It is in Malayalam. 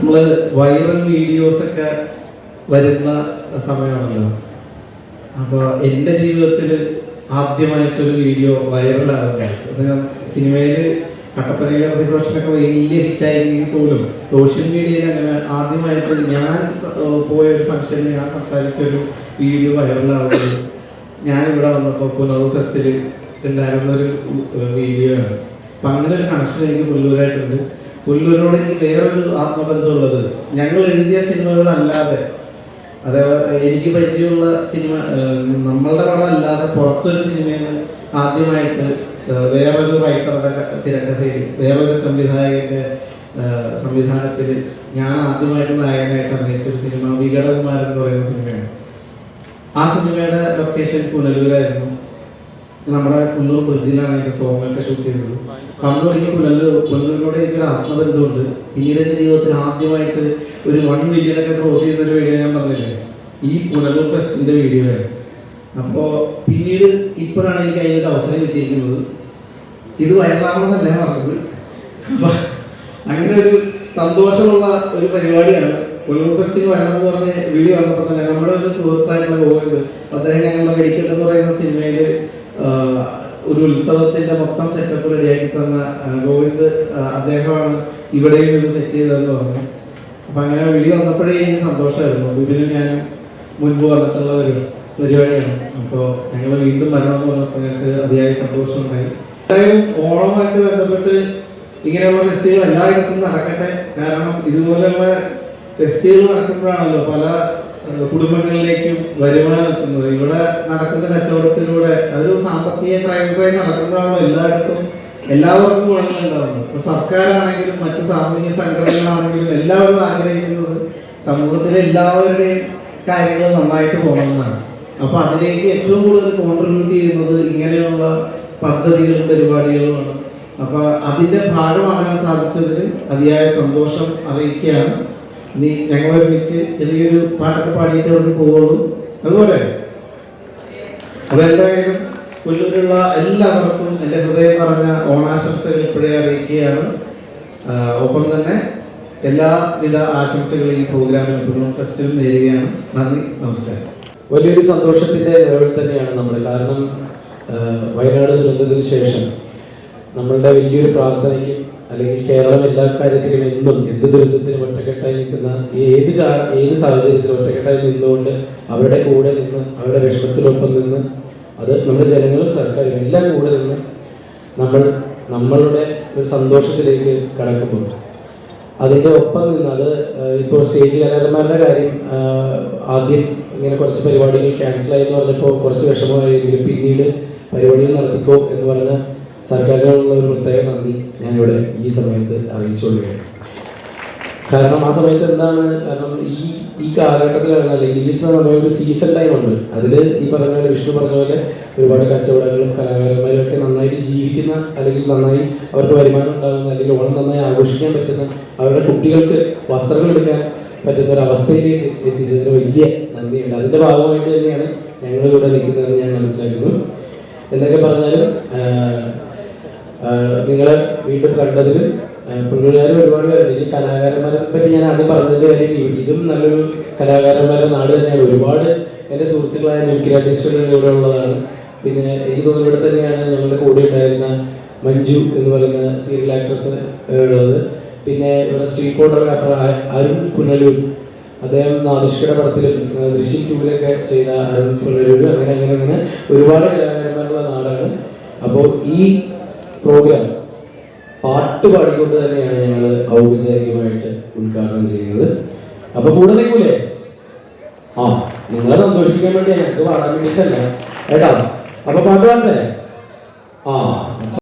നമ്മൾ വൈറൽ വീഡിയോസ് ഒക്കെ വരുന്ന സമയമാണല്ലോ അപ്പോൾ എന്റെ ജീവിതത്തിൽ ആദ്യമായിട്ടൊരു വീഡിയോ വൈറൽ ഞാൻ സിനിമയിൽ കട്ടപ്പനയിലെ പ്രതിപക്ഷനൊക്കെ വലിയ ഹിറ്റായെങ്കിൽ പോലും സോഷ്യൽ മീഡിയയിൽ അങ്ങനെ ആദ്യമായിട്ട് ഞാൻ പോയ ഒരു ഫംഗ്ഷനിൽ ഞാൻ സംസാരിച്ച ഒരു വീഡിയോ വൈറലാകുന്നു ഞാൻ ഇവിടെ വന്നപ്പോൾ ഫെസ്റ്റിൽ ഉണ്ടായിരുന്ന ഒരു വീഡിയോ ആണ്. അപ്പം അങ്ങനെ ഒരു കണക്ഷൻ എനിക്ക് പുല്ലൂരായിട്ടുണ്ട്. പുല്ലൂരിനോട് എനിക്ക് വേറൊരു ആത്മബന്ധമുള്ളത്. ഞങ്ങൾ എഴുതിയ സിനിമകളല്ലാതെ അത് എനിക്ക് പറ്റിയുള്ള സിനിമ നമ്മളുടെ പടം അല്ലാതെ പുറത്തൊരു സിനിമയിൽ ആദ്യമായിട്ട് വേറൊരു റൈറ്ററുടെ തിരക്കഥയിൽ വേറൊരു സംവിധായകന്റെ സംവിധാനത്തിൽ ഞാൻ ആദ്യമായിട്ട് നായകനായിട്ട് അഭിനയിച്ച ഒരു സിനിമ വികടകുമാരൻ എന്ന് പറയുന്ന സിനിമയാണ്. ആ സിനിമയുടെ ലൊക്കേഷൻ പുനലൂരായിരുന്നു. നമ്മുടെ കുന്നൂർ ബ്രിഡ്ജിലാണ് അതിന്റെ സോങ് ഒക്കെ ഷൂട്ട് ചെയ്തത് അന്ന് തുടങ്ങി പുനലൂർ പുനലൂരിനോട് എനിക്കൊരു ആത്മബന്ധമുണ്ട്. പിന്നീട് എന്റെ ജീവിതത്തിൽ ആദ്യമായിട്ട് ഒരു വൺ മില്യൺ ഒക്കെ ക്രോസ് ചെയ്യുന്ന ഒരു വീഡിയോ ഞാൻ പറഞ്ഞില്ലേ? ഈ പുനലൂർ ഫെസ്റ്റിന്റെ വീഡിയോ ആയിരുന്നു. അപ്പോൾ പിന്നീട് ഇപ്പോഴാണ് എനിക്ക് അതിനൊരു അവസരം കിട്ടിയിരിക്കുന്നത്. ഇത് വയറാണെന്നല്ല പറഞ്ഞത്. അങ്ങനെ ഒരു സന്തോഷമുള്ള ഒരു പരിപാടിയാണ് പുനലൂർ ഫെസ്റ്റിന് വരണം എന്ന് പറഞ്ഞ വീഡിയോ വന്നപ്പോൾ തന്നെ നമ്മുടെ ഒരു സുഹൃത്തായിട്ടുള്ള ഗോവിന്ദ് അദ്ദേഹം ഞങ്ങളുടെ വെടിക്കെട്ട് എന്ന് പറയുന്ന സിനിമയിൽ ഒരു ഉത്സവത്തിന്റെ മൊത്തം സെറ്റപ്പ് റെഡിയാക്കി തന്ന ഗോവിന്ദ് അദ്ദേഹമാണ് ഇവിടെയും ഇത് സെറ്റ് ചെയ്തതെന്ന് പറഞ്ഞു. അപ്പൊ അങ്ങനെ വിളി വന്നപ്പോഴേ എനിക്ക് സന്തോഷമായിരുന്നു. വിപിനും ഞാൻ മുൻപ് വന്നിട്ടുള്ള ഒരു പരിപാടിയാണ്. അപ്പോൾ ഞങ്ങൾ വീണ്ടും വരണമെന്ന് പറഞ്ഞപ്പോൾ ഞങ്ങൾക്ക് അതിയായ സന്തോഷമുണ്ടായി. എന്തായാലും ഓണവുമായിട്ട് ബന്ധപ്പെട്ട് ഇങ്ങനെയുള്ള ഫെസ്റ്റിവൽ എല്ലായിടത്തും നടക്കട്ടെ. കാരണം ഇതുപോലെയുള്ള ഫെസ്റ്റിവൽ നടക്കുമ്പോഴാണല്ലോ പല കുടുംബങ്ങളിലേക്കും വരുമാനത്തുന്നത് ഇവിടെ നടക്കുന്ന കച്ചവടത്തിലൂടെ അതൊരു സാമ്പത്തിക ക്രൈം ക്രൈം നടക്കുമ്പോഴാണോ എല്ലായിടത്തും? എല്ലാവർക്കും ഗുണങ്ങളുണ്ടാവുന്നത് ഇപ്പൊ സർക്കാരാണെങ്കിലും മറ്റു സാമൂഹിക സംഘടനകളാണെങ്കിലും എല്ലാവരും ആഗ്രഹിക്കുന്നത് സമൂഹത്തിലെ എല്ലാവരുടെയും കാര്യങ്ങൾ നന്നായിട്ട് പോകണമെന്നാണ്. അപ്പൊ അതിലേക്ക് ഏറ്റവും കൂടുതൽ കോൺട്രിബ്യൂട്ട് ചെയ്യുന്നത് ഇങ്ങനെയുള്ള പദ്ധതികളും പരിപാടികളുമാണ്. അപ്പൊ അതിന്റെ ഭാഗമാകാൻ സാധിച്ചതിൽ അതിയായ സന്തോഷം അറിയിക്കുകയാണ്. നീ ഞങ്ങൾ ഒരുമിച്ച് ചെറിയൊരു പാട്ടൊക്കെ പാടിയിട്ട് അവിടെ പോവുള്ളൂ. അതുപോലെ അപ്പൊ എന്തായാലും പുല്ലൂരുള്ള എല്ലാവർക്കും എന്റെ ഹൃദയം നിറഞ്ഞ ഓണാശംസകൾ ഇപ്പോഴേ അറിയിക്കുകയാണ്. ഒപ്പം തന്നെ എല്ലാവിധ ആശംസകളും ഈ പ്രോഗ്രാമിൽ ഇപ്പോഴും ഫെസ്റ്റിവൽ നേരുകയാണ്. നന്ദി നമസ്കാരം. വലിയൊരു സന്തോഷത്തിന്റെ നിലവിൽ തന്നെയാണ് നമ്മൾ. കാരണം വയനാട് ദുരന്തത്തിന് ശേഷം നമ്മളുടെ വലിയൊരു പ്രാർത്ഥനയ്ക്കും അല്ലെങ്കിൽ കേരളം എല്ലാ കാര്യത്തിലും എന്നും എന്ത് ദുരന്തത്തിനും ഒറ്റക്കെട്ടായി നിൽക്കുന്ന ഏത് ഏത് സാഹചര്യത്തിലും ഒറ്റക്കെട്ടായി നിന്നുകൊണ്ട് അവരുടെ കൂടെ നിന്ന് അവരുടെ വിഷമത്തിനൊപ്പം നിന്ന് അത് നമ്മുടെ ജനങ്ങളും സർക്കാരും എല്ലാം കൂടെ നിന്ന് നമ്മൾ നമ്മളുടെ ഒരു സന്തോഷത്തിലേക്ക് കടക്കുമ്പോൾ. അതിന്റെ ഒപ്പം നിന്ന് അത് ഇപ്പോൾ സ്റ്റേജ് കലാകാരന്മാരുടെ കാര്യം ആദ്യം ഇങ്ങനെ കുറച്ച് പരിപാടികൾ ക്യാൻസൽ ആയി എന്ന് പറഞ്ഞപ്പോൾ കുറച്ച് വിഷമമായെങ്കിലും പിന്നീട് പരിപാടികൾ നടത്തിക്കോ എന്ന് പറഞ്ഞ സർക്കാരിനുള്ള ഒരു പ്രത്യേക നന്ദി ഞാനിവിടെ ഈ സമയത്ത് അറിയിച്ചുകൊള്ളുകയാണ്. കാരണം ആ സമയത്ത് എന്താണ്? കാരണം ഈ ഈ കാലഘട്ടത്തിലാണ് അല്ലെങ്കിൽ ഈ സമയം ഒരു സീസൺ ടൈം ഉണ്ട്. അതിൽ ഈ പറഞ്ഞ പോലെ വിഷ്ണു പറഞ്ഞ പോലെ ഒരുപാട് കച്ചവടങ്ങളും കലാകാരന്മാരും ഒക്കെ നന്നായിട്ട് ജീവിക്കുന്ന അല്ലെങ്കിൽ നന്നായി അവർക്ക് വരുമാനം ഉണ്ടാകുന്ന അല്ലെങ്കിൽ ഓണം നന്നായി ആഘോഷിക്കാൻ പറ്റുന്ന അവരുടെ കുട്ടികൾക്ക് വസ്ത്രങ്ങൾ എടുക്കാൻ പറ്റുന്ന ഒരു അവസ്ഥയിലേക്ക് എത്തിച്ചതിന് വലിയ നന്ദിയുണ്ട്. അതിന്റെ ഭാഗമായിട്ട് തന്നെയാണ് ഞങ്ങളിവിടെ നിൽക്കുന്നതെന്ന് ഞാൻ മനസ്സിലാക്കുന്നു. എന്തൊക്കെ പറഞ്ഞാലും നിങ്ങളെ വീണ്ടും കണ്ടതിൽ പുള്ളിക്കാരും ഒരുപാട് പേരുണ്ട്. ഈ കലാകാരന്മാരെ പറ്റി ഞാൻ ആദ്യം പറഞ്ഞത് കാര്യം ഇതും നല്ലൊരു കലാകാരന്മാരുടെ നാട് തന്നെയാണ് ഒരുപാട് എന്റെ സുഹൃത്തുക്കളായ മിമിക്രി ആർട്ടിസ്റ്റുകൾ ഉള്ളതാണ്. പിന്നെ എനിക്ക് തോന്നുന്നു ഇവിടെ തന്നെയാണ് ഞങ്ങളുടെ കൂടെ ഉണ്ടായിരുന്ന മഞ്ജു എന്ന് പറയുന്ന സീരിയൽ ആക്ട്രസ് ഉള്ളത്. പിന്നെ ഇവിടെ സ്ട്രീറ്റ് ഫോട്ടോഗ്രാഫർ അരുൺ പുനലൂർ. അദ്ദേഹം നാദിഷ്കയുടെ പടത്തിലും ദൃശ്യം ടൂലൊക്കെ ചെയ്ത അരുൺ പുനലൂർ. അങ്ങനെ അങ്ങനെ അങ്ങനെ ഒരുപാട് കലാകാരന്മാരുള്ള നാടാണ്. അപ്പോൾ ഈ പ്രോഗ്രാം. പാട്ട് പാടിക്കൊണ്ട് തന്നെയാണ് ഞങ്ങൾ ഔപചാരികമായിട്ട് ഉദ്ഘാടനം ചെയ്യുന്നത്. അപ്പൊ കൂടെ നിൽക്കൂലേ? ആ നിങ്ങളെ സന്തോഷിപ്പിക്കാൻ വേണ്ടി ഞങ്ങൾക്ക് പാടാൻ വേണ്ടിയിട്ടല്ല. ഏട്ടാ അപ്പൊ പാട്ട് ആ